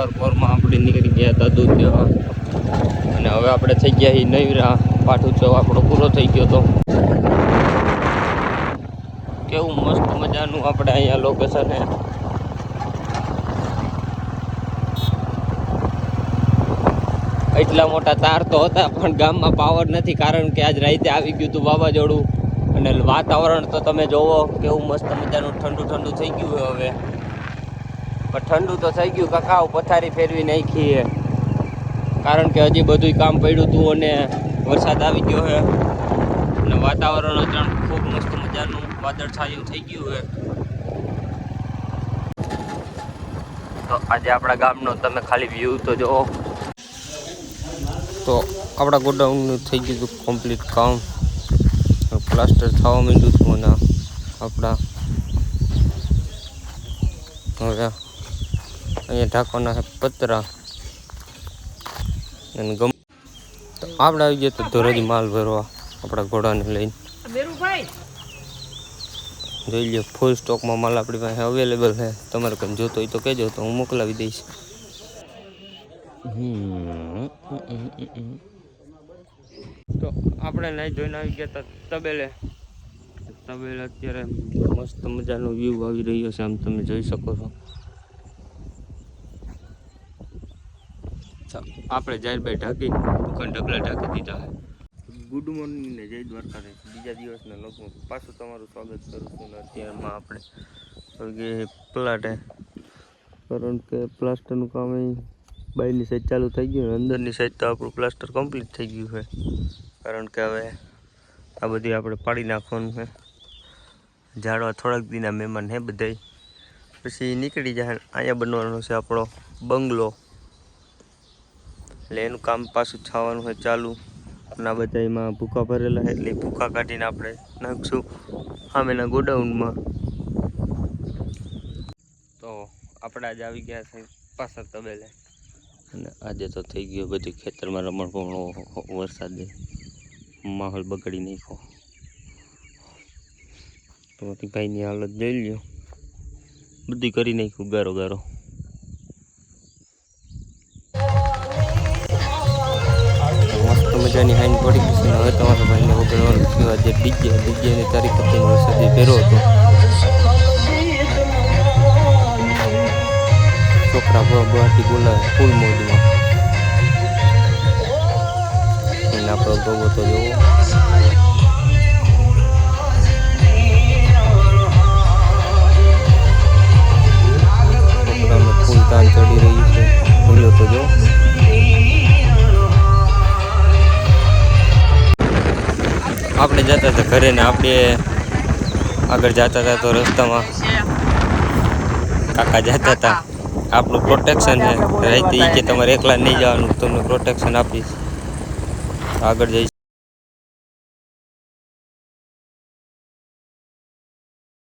સવાર પોરમાં આપણે નીકળી ગયા હતા દૂધ દેવા અને હવે આપણે થઈ ગયા એ નૈરા. પાઠ ઉત્સવ આપણો પૂરો થઈ ગયો હતો કેવું મસ્ત મજાનું આપણે અહીંયા લોકેશન એટલા મોટા તાર તો હતા, પણ ગામમાં પાવર નથી, કારણ કે આજ રાતે આવી ગયું હતું વાવાઝોડું. અને વાતાવરણ તો તમે જોવો, કેવું મસ્ત મજાનું ઠંડુ ઠંડુ થઈ ગયું હવે. પણ ઠંડુ તો થઈ ગયું. કાકા પથારી ફેરવી નાખી કારણ કે હજી બધું કામ પડ્યું હતું અને વરસાદ આવી ગયો છે. અને વાતાવરણ અચાનક ખૂબ મસ્ત મજાનું વાદળ છાયું થઈ ગયું છે. તો આજે આપણા ગામનો તમે ખાલી વ્યૂ તો જોવો તો આપણા ગોડાઉનનું થઈ ગયું હતું કમ્પ્લીટ કામ. પ્લાસ્ટર થવા માંડ્યું હતું અને આપણા હવે અહીંયા ઢાંકવાના છે પતરા. અને ગમ તો આપણે આવી ગયા તો ધોરજ માલ ભરવા આપણા ઘોડાને લઈને. જોઈ લ્યો ફૂલ સ્ટોકમાં માલ આપણી પાસે અવેલેબલ છે. તમારે કંઈ જોતો હોય તો કહેજો તો હું મોકલાવી દઈશ. હમ. તો આપણે નહીં જોઈને આવી ગયા હતા તબેલે. તબેલે અત્યારે મસ્ત મજાનો વ્યૂ આવી રહ્યો છે આમ તમે જોઈ શકો છો. આપણે જાહેરભાઈ ઢાંકી દુકાન ઢગલા ઢાંકી દીધા છે. ગુડ મોર્નિંગ ને જય દ્વારકા ને બીજા દિવસના લોકો પાછું તમારું સ્વાગત કરું છું અત્યારમાં આપણે પ્લાટે કારણ કે પ્લાસ્ટરનું કામ અહીં બહારની સાઈડ ચાલુ થઈ ગયું ને અંદરની સાઈડ તો આપણું પ્લાસ્ટર કમ્પ્લીટ થઈ ગયું છે. કારણ કે હવે આ બધી આપણે પાડી નાખવાનું છે. ઝાડવા થોડાક દીના મહેમાન હે બધાય. પછી નીકળી જાય અહીંયા બનવાનો છે આપણો બંગલો. એટલે એનું કામ પાછું થવાનું હોય ચાલુ. આ બધા એમાં ભૂકા ભરેલા એટલે ભૂકા કાઢીને આપણે નાખશું સામેના ગોડાઉનમાં. તો આપણે આજે આવી ગયા છે પાછા તબેલે. અને આજે તો થઈ ગયો બધું ખેતરમાં રમણ વરસાદ માહોલ બગડી નાખ્યો. તો ભાઈની હાલત જોઈ લ્યો. બધી કરી નાખ્યું ગારો ગારો. મજાની હાઈન પડી ગઈ છે. હવે તમારા ભાઈને વગાડવાનું થયું. આજે ડીજે ડીજેની તારીખ હતી વરસાદે ફેરો હતો. છોકરા ગુવાહાટી બોલાવે ફૂલ મોજમાં. એને આપણો ગોગો તો જોવો. ફૂલ તાન ચડી રહ્યું છે. ફૂલો તો જો. આપણે જતા હતા ઘરે ને આપણે આગળ જતા હતા તો રસ્તામાં. કાકા જતા હતા. આપણું પ્રોટેક્શન રહેતી કે તમારે એકલા નહીં જવાનું તમને પ્રોટેક્શન આપીશ. આગળ જઈ